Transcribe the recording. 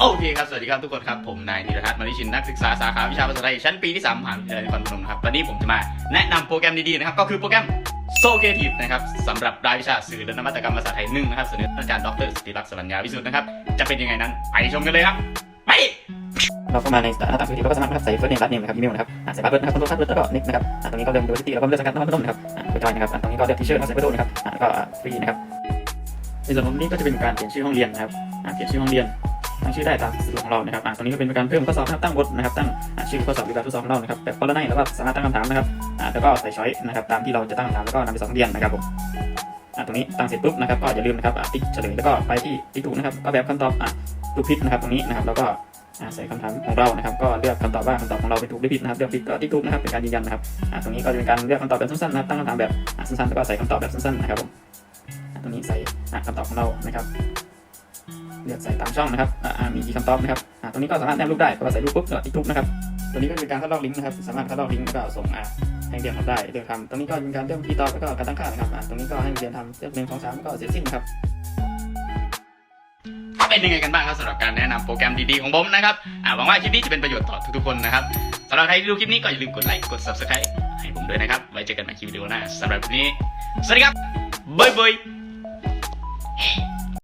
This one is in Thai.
โอเคครับสวัสดีครับทุกคนครับผมนายธีรทัศน์มาริชินนักศึกษาสาขาวิชาภาษาไทยชั้นปีที่3มหาวิทยาลัยนครพนมนะครับวันนี้ผมจะมาแนะนำโปรแกรมดีๆนะครับ ก็คือโปรแกรมโซเ a ทีฟนะครับสำหรับรายวิชาสื่อและนวัตกรรมภาษาไทยหนึ่งนะครับเสนออาจารย์ดรสติรักษ์สรัญญาวิสุทธ์นะครับ จะเป็นยังไงนั้นไปชมกันเลยครับไปเราเข้ามาในหน้าต่างพื้นที่เราก็สามารถใส่เฟิร์สเนมรัดเนมนะครับอีเมลนะครับใส่พาสเวิร์ดนะครับคอนโทรลพาสเวิร์ดแล้วก็นิกนะครับตรงนี้ก็เลือกดูวิธีแล้วก็เลือกสังกัดนครพนมนนะครับอ่าไปจอยนะครับตรงนี้ก็เลือกทีเชิร์นะครับใส่เบอร์โทรนะครับก็ฟรีนะครับในส่วนของนี้ก็จะเป็นการเปลี่ยนชื่อห้องเรียนนะครับเปลี่ยนชื่อห้องเรียน ตั้งชื่อได้ตามสะดวกของเรานะครับอ่าตรงนี้ก็เป็นการเพิ่มข้อสอบนะครับตั้งบทนะครับตั้งชื่อข้อสอบหรือแบบทดสอบของเรานะครับแบบคนละในแล้วก็สามารถตั้งคำถามนะครับอ่าแล้วก็ใส่ช้อยนะครับตามที่เราจะตั้งคำถามแล้วก็นำไปสอบเรียนนะครับผมอ่าตรงนี้ตั้งเสร็จปุ๊บนะครับก็อย่าลืมนะครับติ๊กเฉลยแล้วก็ไปที่ติ๊กถูกนะครับก็แบบคำตอบอ่าถูกผิดนะครับตรงนี้นะครับแล้วก็อ่าใส่คำถามของเรานะครับก็เลือกคำตอบว่าคำตอบของเราเป็นถูกหรือผิดนะครับเลือกผิดก็ติ๊กถูกนะครับเป็นการยืนยันนะครับอ่าตรงนี้ก็จะเป็นการเลือกคำตอบแบบสั้นๆนะครับตั้งคำถามแบบสั้นๆแล้วก็ใส่คำตอบแบบสั้นๆนะครับผมอ่าตรงนี้ใส่คำตอบของเรานะครับ เลือกใส่ตามช่องนะครับมีกี่คำตอบนะครับตรงนี้ก็สามารถแนบรูปได้พอใส่รูปปุ๊บก็ติ๊กถูกนะครับตัวนี้ก็เป็นการคัดลอกลิงก์นะครับ สามารถคัดลอกลิงก์แล้วก็ส่งอ่าให้เรียนทำได้เลือกทำตรงนี้ก็เป็นการเลือกวิธีตอบแล้วก็การตั้งค่านะครับตรงนี้ก็ให้เรียนทำเลือกหนึ่งสองสามก็เสร็จสิ้นครับเป็นยังไงกันบ้างครับสำหรับการแนะนำโปรแกรมดีๆของผมนะครับหวังว่าคลิปนี้จะเป็นประโยชน์ต่อทุกๆคนนะครับสำหรับใครที่ดูคลิปนี้ก็อย่าลืมกดไลค์กด subscribe ให้ผมด้วยนะครับ ไว้เจอกันใหม่คลิปวิดีโอหน้าสำหรับวันนี้ สวัสดีครับบ๊ายบาย